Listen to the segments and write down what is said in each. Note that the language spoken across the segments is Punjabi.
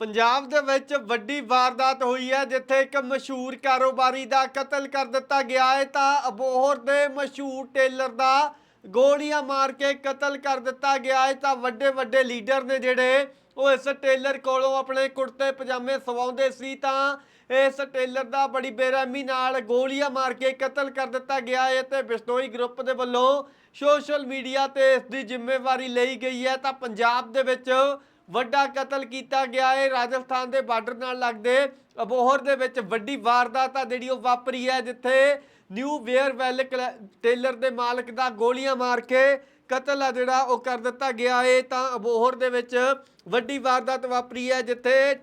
ਪੰਜਾਬ ਦੇ ਵਿੱਚ ਵੱਡੀ ਵਾਰਦਾਤ ਹੋਈ ਹੈ, ਜਿੱਥੇ ਇੱਕ ਮਸ਼ਹੂਰ ਕਾਰੋਬਾਰੀ ਦਾ ਕਤਲ ਕਰ ਦਿੱਤਾ ਗਿਆ ਹੈ। ਤਾਂ ਅਬੋਹਰ ਦੇ ਮਸ਼ਹੂਰ ਟੇਲਰ ਦਾ ਗੋਲੀਆਂ ਮਾਰ ਕੇ ਕਤਲ ਕਰ ਦਿੱਤਾ ਗਿਆ ਹੈ। ਤਾਂ ਵੱਡੇ ਵੱਡੇ ਲੀਡਰ ਨੇ ਜਿਹੜੇ, ਉਹ ਇਸ ਟੇਲਰ ਕੋਲੋਂ ਆਪਣੇ ਕੁੜਤੇ, ਪਜਾਮੇ ਸਵਾਉਂਦੇ ਸੀ। ਤਾਂ ਇਸ ਟੇਲਰ ਦਾ ਬੜੀ ਬੇਰਹਿਮੀ ਨਾਲ ਗੋਲੀਆਂ ਮਾਰ ਕੇ ਕਤਲ ਕਰ ਦਿੱਤਾ ਗਿਆ ਹੈ ਤੇ ਬਿਸ਼ਨੋਈ ਗਰੁੱਪ ਦੇ ਵੱਲੋਂ ਸੋਸ਼ਲ ਮੀਡੀਆ ਤੇ ਇਸ ਦੀ ਜ਼ਿੰਮੇਵਾਰੀ ਲਈ ਗਈ ਹੈ। ਤਾਂ ਪੰਜਾਬ ਦੇ ਵਿੱਚ ਵੱਡਾ ਕਤਲ ਕੀਤਾ ਗਿਆ ਹੈ ਰਾਜਸਥਾਨ ਦੇ ਬਾਰਡਰ ਨਾਲ ਲੱਗਦੇ ਅਬੋਹਰ ਦੇ ਵਿੱਚ ਵੱਡੀ ਵਾਰਦਾਤ ਆ ਜਿਹੜੀ ਉਹ ਵਾਪਰੀ ਹੈ, ਜਿੱਥੇ ਨਿਊ ਵੇਅਰ ਵੈਲ ਕਲੈ- ਟੇਲਰ ਦੇ ਮਾਲਕ ਦਾ ਗੋਲੀਆਂ ਮਾਰ ਕੇ ਕਤਲ ਆ ਜਿਹੜਾ ਉਹ ਕਰ ਦਿੱਤਾ ਗਿਆ ਹੈ ਤਾਂ ਅਬੋਹਰ ਦੇ ਵਿੱਚ ਵੱਡੀ ਵਾਰਦਾਤ ਵਾਪਰੀ ਹੈ, ਜਿੱਥੇ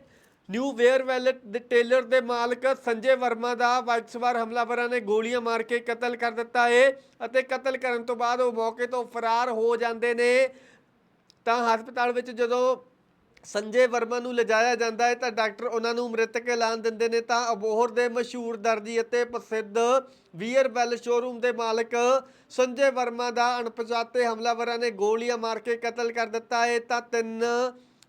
ਨਿਊ ਵੇਅਰ ਵੈਲ ਦੇ ਟੇਲਰ ਦੇ ਮਾਲਕ ਸੰਜੇ ਵਰਮਾ ਦਾ ਵਾਈਟਸਵਾਰ ਹਮਲਾਵਰਾਂ ਨੇ ਗੋਲੀਆਂ ਮਾਰ ਕੇ ਕਤਲ ਕਰ ਦਿੱਤਾ ਹੈ ਅਤੇ ਕਤਲ ਕਰਨ ਤੋਂ ਬਾਅਦ ਉਹ ਮੌਕੇ ਤੋਂ ਫਰਾਰ ਹੋ ਜਾਂਦੇ ਨੇ। ਤਾਂ ਹਸਪਤਾਲ ਵਿੱਚ ਜਦੋਂ ਸੰਜੇ ਵਰਮਾ ਨੂੰ ਲਿਜਾਇਆ ਜਾਂਦਾ ਹੈ ਤਾਂ ਡਾਕਟਰ ਉਹਨਾਂ ਨੂੰ ਮ੍ਰਿਤਕ ਐਲਾਨ ਦਿੰਦੇ ਨੇ ਤਾਂ ਅਬੋਹਰ ਦੇ ਮਸ਼ਹੂਰ ਦਰਜੀ ਅਤੇ ਪ੍ਰਸਿੱਧ ਵੀਅਰ ਬੈਲ ਸ਼ੋਰੂਮ ਦੇ ਮਾਲਕ ਸੰਜੇ ਵਰਮਾ ਦਾ ਅਣਪਛਾਤੇ ਹਮਲਾਵਰਾਂ ਨੇ ਗੋਲੀਆਂ ਮਾਰ ਕੇ ਕਤਲ ਕਰ ਦਿੱਤਾ ਹੈ ਤਾਂ ਤਿੰਨ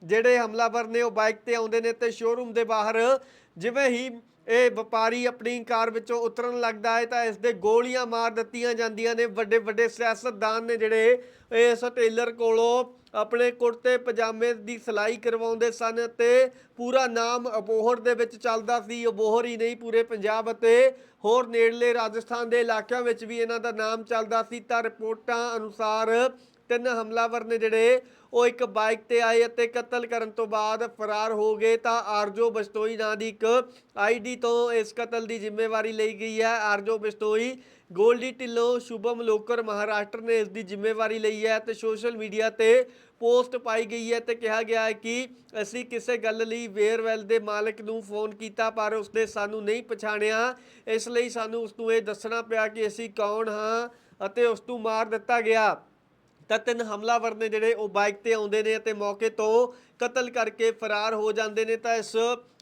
ਜਿਹੜੇ ਹਮਲਾਵਰ ਨੇ ਉਹ ਬਾਈਕ ਤੇ ਆਉਂਦੇ ਨੇ ਤੇ ਸ਼ੋਰੂਮ ਦੇ ਬਾਹਰ ਜਿਵੇਂ ਹੀ ਇਹ ਵਪਾਰੀ ਆਪਣੀ ਕਾਰ ਵਿੱਚੋਂ ਉਤਰਨ ਲੱਗਦਾ ਹੈ ਤਾਂ ਇਸ ਦੇ ਗੋਲੀਆਂ ਮਾਰ ਦਿੱਤੀਆਂ ਜਾਂਦੀਆਂ ਨੇ ਵੱਡੇ ਵੱਡੇ ਸਿਆਸਤਦਾਨ ਨੇ ਜਿਹੜੇ ਇਸ ਟੇਲਰ ਕੋਲੋਂ ਆਪਣੇ ਕੁੜਤੇ, ਪਜਾਮੇ ਦੀ ਸਿਲਾਈ ਕਰਵਾਉਂਦੇ ਸਨ ਤੇ ਪੂਰਾ ਨਾਮ ਅਬੋਹਰ ਦੇ ਵਿੱਚ ਚੱਲਦਾ ਸੀ। ਅਬੋਹਰ ਹੀ ਨਹੀਂ, ਪੂਰੇ ਪੰਜਾਬ ਅਤੇ ਹੋਰ ਨੇੜਲੇ ਰਾਜਸਥਾਨ ਦੇ ਇਲਾਕਿਆਂ ਵਿੱਚ ਵੀ ਇਹਨਾਂ ਦਾ ਨਾਮ ਚੱਲਦਾ ਸੀ। ਤਾਂ ਰਿਪੋਰਟਾਂ ਅਨੁਸਾਰ ਤਿੰਨ ਹਮਲਾਵਰ ਨੇ ਜਿਹੜੇ ਉਹ ਇੱਕ ਬਾਈਕ ਤੇ ਆਏ ਅਤੇ ਕਤਲ ਕਰਨ ਤੋਂ ਬਾਅਦ ਫਰਾਰ ਹੋ ਗਏ। ਤਾਂ ਆਰਜੋ ਬਸਤੋਈ ਨਾਂ ਦੀ ਇੱਕ ਆਈਡੀ ਤੋਂ ਇਸ ਕਤਲ ਦੀ ਜ਼ਿੰਮੇਵਾਰੀ ਲਈ ਗਈ ਹੈ। ਆਰਜੋ ਬਸਤੋਈ ਗੋਲਡੀ ਢਿੱਲੋਂ, ਸ਼ੁਭਮ ਲੋਕਰ ਮਹਾਰਾਸ਼ਟਰ ਨੇ ਇਸ ਦੀ ਜ਼ਿੰਮੇਵਾਰੀ ਲਈ ਹੈ ਤੇ ਸੋਸ਼ਲ ਮੀਡੀਆ ਤੇ ਪੋਸਟ ਪਾਈ ਗਈ ਹੈ ਤੇ ਕਿਹਾ ਗਿਆ ਹੈ ਕਿ ਅਸੀਂ ਕਿਸੇ ਗੱਲ ਲਈ ਵੇਅਰਵੈਲ ਦੇ ਮਾਲਕ ਨੂੰ ਫੋਨ ਕੀਤਾ, ਪਰ ਉਸਨੇ ਸਾਨੂੰ ਨਹੀਂ ਪਛਾਣਿਆ। ਇਸ ਲਈ ਸਾਨੂੰ ਉਸ ਨੂੰ ਇਹ ਦੱਸਣਾ ਪਿਆ ਕਿ ਅਸੀਂ ਕੌਣ ਹਾਂ ਅਤੇ ਉਸ ਨੂੰ ਮਾਰ ਦਿੱਤਾ ਗਿਆ। ਤਾਂ ਤਿੰਨ ਹਮਲਾਵਰ ਨੇ ਜਿਹੜੇ ਉਹ ਬਾਈਕ ਤੇ ਆਉਂਦੇ ਨੇ ਅਤੇ ਮੌਕੇ ਤੋਂ ਕਤਲ ਕਰਕੇ ਫਰਾਰ ਹੋ ਜਾਂਦੇ ਨੇ। ਤਾਂ ਇਸ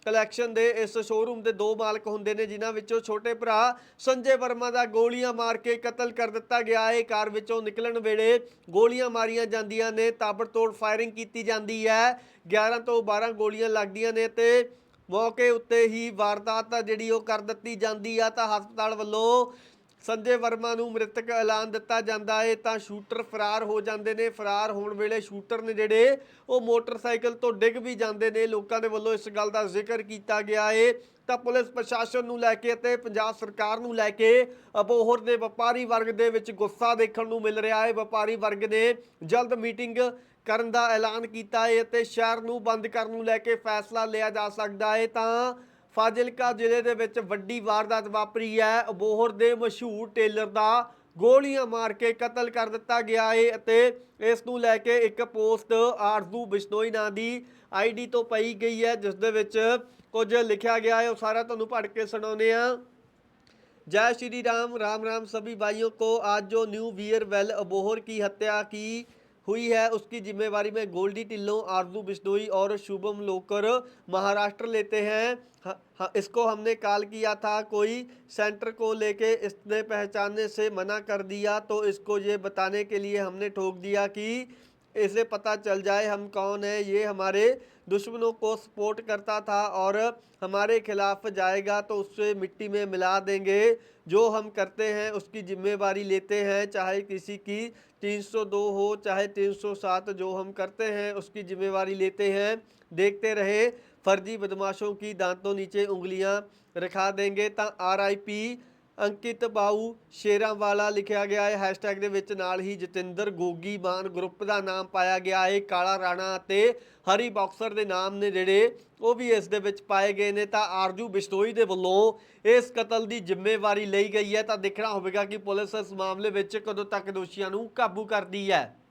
ਕਲੈਕਸ਼ਨ ਦੇ ਇਸ ਸ਼ੋਰੂਮ ਦੇ ਦੋ ਮਾਲਕ ਹੁੰਦੇ ਨੇ, ਜਿਨ੍ਹਾਂ ਵਿੱਚੋਂ ਛੋਟੇ ਭਰਾ ਸੰਜੇ ਵਰਮਾ ਦਾ ਗੋਲੀਆਂ ਮਾਰ ਕੇ ਕਤਲ ਕਰ ਦਿੱਤਾ ਗਿਆ। ਹੈ ਕਾਰ ਵਿੱਚੋਂ ਨਿਕਲਣ ਵੇਲੇ ਗੋਲੀਆਂ ਮਾਰੀਆਂ ਜਾਂਦੀਆਂ ਨੇ, ਤਾਬੜਤੋੜ ਫਾਇਰਿੰਗ ਕੀਤੀ ਜਾਂਦੀ ਹੈ। 11 ਤੋਂ 12 ਗੋਲੀਆਂ ਲੱਗਦੀਆਂ ਨੇ ਤੇ ਮੌਕੇ ਉੱਤੇ ਹੀ ਵਾਰਦਾਤ ਆ ਜਿਹੜੀ ਉਹ ਕਰ ਦਿੱਤੀ ਜਾਂਦੀ ਆ। ਤਾਂ ਹਸਪਤਾਲ ਵੱਲੋਂ ਸੰਜੇ ਵਰਮਾ ਨੂੰ ਮ੍ਰਿਤਕ ਐਲਾਨ ਦਿੱਤਾ ਜਾਂਦਾ ਹੈ ਤਾਂ ਸ਼ੂਟਰ ਫਰਾਰ ਹੋ ਜਾਂਦੇ ਨੇ। ਫਰਾਰ ਹੋਣ ਵੇਲੇ ਸ਼ੂਟਰ ਨੇ ਜਿਹੜੇ, ਉਹ ਮੋਟਰਸਾਈਕਲ ਤੋਂ ਡਿੱਗ ਵੀ ਜਾਂਦੇ ਨੇ। ਲੋਕਾਂ ਦੇ ਵੱਲੋਂ ਇਸ ਗੱਲ ਦਾ ਜ਼ਿਕਰ ਕੀਤਾ ਗਿਆ ਹੈ ਤਾਂ ਪੁਲਿਸ ਪ੍ਰਸ਼ਾਸਨ ਨੂੰ ਲੈ ਕੇ ਅਤੇ ਪੰਜਾਬ ਸਰਕਾਰ ਨੂੰ ਲੈ ਕੇ ਅਬੋਹਰ ਦੇ ਵਪਾਰੀ ਵਰਗ ਦੇ ਵਿੱਚ ਗੁੱਸਾ ਦੇਖਣ ਨੂੰ ਮਿਲ ਰਿਹਾ ਹੈ ਵਪਾਰੀ ਵਰਗ ਨੇ ਜਲਦ ਮੀਟਿੰਗ ਕਰਨ ਦਾ ਐਲਾਨ ਕੀਤਾ ਹੈ ਅਤੇ ਸ਼ਹਿਰ ਨੂੰ ਬੰਦ ਕਰਨ ਨੂੰ ਲੈ ਕੇ ਫੈਸਲਾ ਲਿਆ ਜਾ ਸਕਦਾ ਹੈ ਤਾਂ ਫਾਜ਼ਿਲਕਾ ਜ਼ਿਲ੍ਹੇ ਦੇ ਵਿੱਚ ਵੱਡੀ ਵਾਰਦਾਤ ਵਾਪਰੀ ਹੈ ਅਬੋਹਰ ਦੇ ਮਸ਼ਹੂਰ ਟੇਲਰ ਦਾ ਗੋਲੀਆਂ ਮਾਰ ਕੇ ਕਤਲ ਕਰ ਦਿੱਤਾ ਗਿਆ ਹੈ ਅਤੇ ਇਸ ਨੂੰ ਲੈ ਕੇ ਇੱਕ ਪੋਸਟ ਆਰਜ਼ੂ ਬਿਸ਼ਨੋਈ ਨਾਂ ਦੀ ਆਈਡੀ ਤੋਂ ਪਈ ਗਈ ਹੈ ਜਿਸ ਦੇ ਵਿੱਚ ਕੁਝ ਲਿਖਿਆ ਗਿਆ ਹੈ ਉਹ ਸਾਰਾ ਤੁਹਾਨੂੰ ਪੜ੍ਹ ਕੇ ਸੁਣਾਉਂਦੇ ਆ जय श्री राम राम राम सभी भाइयों को आज जो न्यू वियर वेल अबोहर की हत्या की हुई है। उसकी जिम्मेवारी में गोल्डी, टिल्लो, आरज़ू, बिश्नोई और शुभम लोकर महाराष्ट्र लेते हैं। इसको हमने कॉल किया था। कोई सेंटर को लेके इसने पहचानने से मना कर दिया। तो इसको ये बताने के लिए हमने ठोक दिया कि इसे पता चल जाए हम कौन है। ये हमारे दुश्मनों को सपोर्ट करता था और हमारे खिलाफ जाएगा तो उससे मिट्टी में मिला देंगे। जो हम करते हैं, उसकी जिम्मेवारी लेते हैं। चाहे किसी की 302 हो, चाहे 307 जो हम करते हैं, उसकी जिम्मेवारी लेते हैं। देखते रहे, फर्जी बदमाशों की दांतों नीचे उंगलियाँ रखा देंगे। ता आर आई पी ਅੰਕਿਤ ਬਾਊ ਸ਼ੇਰਾਂ ਵਾਲਾ ਲਿਖਿਆ ਗਿਆ ਹੈ। ਹੈਸ਼ਟੈਗ ਦੇ ਵਿੱਚ ਨਾਲ ਹੀ ਜਤਿੰਦਰ ਗੋਗੀ ਮਾਨ ਗਰੁੱਪ ਦਾ ਨਾਮ ਪਾਇਆ ਗਿਆ ਹੈ। ਕਾਲਾ ਰਾਣਾ ਅਤੇ ਹਰੀ ਬਾਕਸਰ ਦੇ ਨਾਮ ਨੇ ਜਿਹੜੇ, ਉਹ ਵੀ ਇਸ ਦੇ ਵਿੱਚ ਪਾਏ ਗਏ ਨੇ। ਤਾਂ ਆਰਜੂ ਬਿਸ਼ਨੋਈ ਦੇ ਵੱਲੋਂ ਇਸ ਕਤਲ ਦੀ ਜ਼ਿੰਮੇਵਾਰੀ ਲਈ ਗਈ ਹੈ। ਤਾਂ ਦੇਖਣਾ ਹੋਵੇਗਾ ਕਿ ਪੁਲਿਸ ਇਸ ਮਾਮਲੇ ਵਿੱਚ ਕਦੋਂ ਤੱਕ ਦੋਸ਼ੀਆਂ ਨੂੰ ਕਾਬੂ ਕਰਦੀ ਹੈ।